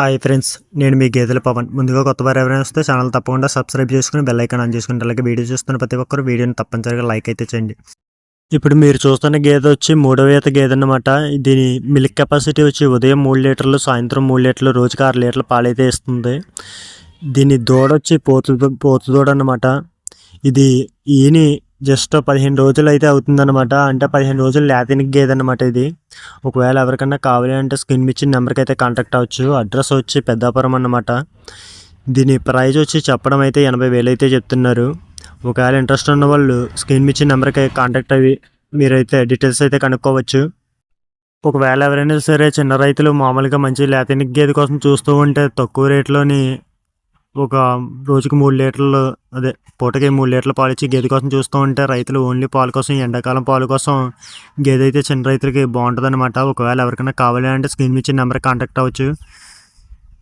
Hi friends నేను మీ గేదెల పవన్. ముందుగా కొత్త వారు ఎవరైనా వస్తే ఛానల్ తప్పకుండా సబ్స్క్రైబ్ చేసుకుని బెల్ ఐకాన్ ఆన్ చేసుకుంటే అలాగే వీడియో చూస్తున్న ప్రతి ఒక్కరు వీడియోని తప్పనిసరిగా లైక్ అయితే చేయండి. ఇప్పుడు మీరు చూస్తున్న గేదె వచ్చి మూడవ ఈత గేదె అనమాట దీని మిల్క్ కెపాసిటీ వచ్చి ఉదయం మూడు లీటర్లు సాయంత్రం మూడు లీటర్లు రోజుకి ఆరు లీటర్లు పాలైతే ఇస్తుంది దీని దూడ వచ్చి పోతు పోతు దూడ అనమాట ఇది ఈని జస్ట్ పదిహేను రోజులు అయితే అవుతుందన్నమాట. అంటే పదిహేను రోజులు లాతినిక్ గేదె అనమాట ఇది. ఒకవేళ ఎవరికన్నా కావాలి అంటే స్క్రీన్ ఇచ్చిన నెంబర్కి అయితే కాంటాక్ట్ అవ్వచ్చు. అడ్రస్ వచ్చి పెద్దాపురం అన్నమాట. దీని ప్రైజ్ వచ్చి చెప్పడం అయితే ఎనభై వేలు అయితే చెప్తున్నారు. ఒకవేళ ఇంట్రెస్ట్ ఉన్న వాళ్ళు స్క్రీన్ ఇచ్చిన నెంబర్కి కాంటాక్ట్ అయ్యి మీరైతే డీటెయిల్స్ అయితే కనుక్కోవచ్చు. ఒకవేళ ఎవరైనా సరే చిన్న రైతులు మామూలుగా మంచి లేతనికి గేదె కోసం చూస్తూ ఉంటే తక్కువ రేట్లోని ఒక రోజుకి మూడు లీటర్లు అదే పూటకి మూడు లీటర్ల పాలు ఇచ్చి గేదె కోసం చూస్తూ ఉంటే రైతులు ఓన్లీ పాలు కోసం ఎండాకాలం పాలు కోసం గేదె అయితే చిన్న రైతులకి బాగుంటుందన్నమాట. ఒకవేళ ఎవరికైనా కావాలి అంటే స్క్రీన్ ఇచ్చిన నెంబర్ కాంటాక్ట్ అవ్వచ్చు.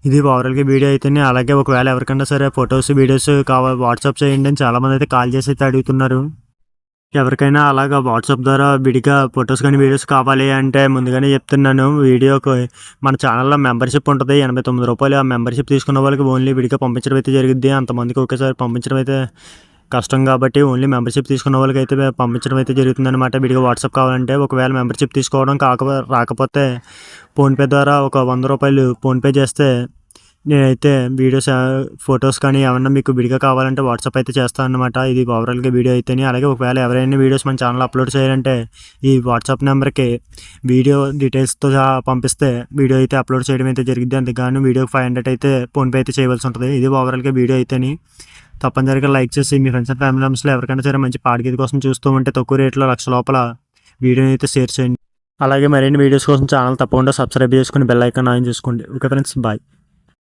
ఇది ఓవరాల్గా వీడియో అయితేనే అలాగే ఒకవేళ ఎవరికైనా సరే ఫొటోస్ వీడియోస్ కావాలి వాట్సాప్ చేయండి అని చాలామంది అయితే కాల్ చేసి అయితే అడుగుతున్నారు. ఎవరికైనా అలాగా వాట్సాప్ ద్వారా విడిగా ఫొటోస్ కానీ వీడియోస్ కావాలి అంటే ముందుగానే చెప్తున్నాను. వీడియోకి మన ఛానల్లో మెంబర్షిప్ ఉంటుంది. ఎనభై తొమ్మిది రూపాయలు ఆ మెంబర్షిప్ తీసుకున్న వాళ్ళకి ఓన్లీ విడిగా పంపించడం అయితే జరిగింది అంతమందికి ఒకేసారి పంపించడం అయితే కష్టం కాబట్టి ఓన్లీ మెంబర్షిప్ తీసుకున్న వాళ్ళకి అయితే పంపించడం అయితే జరుగుతుంది అనమాట విడిగా వాట్సాప్ కావాలంటే ఒకవేళ మెంబర్షిప్ తీసుకోవడం కాక రాకపోతే ఫోన్పే ద్వారా ఒక వంద రూపాయలు ఫోన్పే చేస్తే నేనైతే వీడియోస్ ఫొటోస్ కానీ ఏమన్నా మీకు విడిగా కావాలంటే వాట్సాప్ అయితే చేస్తాను అనమాట ఇది ఓవరాల్గా వీడియో అయితేనే. అలాగే ఒకవేళ ఎవరైనా వీడియోస్ మన ఛానల్ అప్లోడ్ చేయాలంటే ఈ వాట్సాప్ నెంబర్కి వీడియో డీటెయిల్స్తో పంపిస్తే వీడియో అయితే అప్లోడ్ చేయడం అయితే జరిగింది అందుకని వీడియోకి ఫైవ్ హండ్రెడ్ అయితే ఫోన్పే అయితే చేయవలసి ఉంటుంది. ఇది ఓవరాల్గా వీడియో అయితేని. తప్పనిసరిగా లైక్ చేసి మీ ఫ్రెండ్స్ అండ్ ఫ్యామిలీ మెంబర్స్లో ఎవరికైనా సరే మంచి పాడగీత కోసం చూస్తూ ఉంటే తక్కువ రేట్లో లక్ష లోపల వీడియోని అయితే షేర్ చేయండి. అలాగే మరిన్ని వీడియోస్ కోసం ఛానల్ తప్పకుండా సబ్స్క్రైబ్ చేసుకుని బెల్ ఐకాన్ ఆన్ చేసుకోండి ఓకే ఫ్రెండ్స్ బాయ్.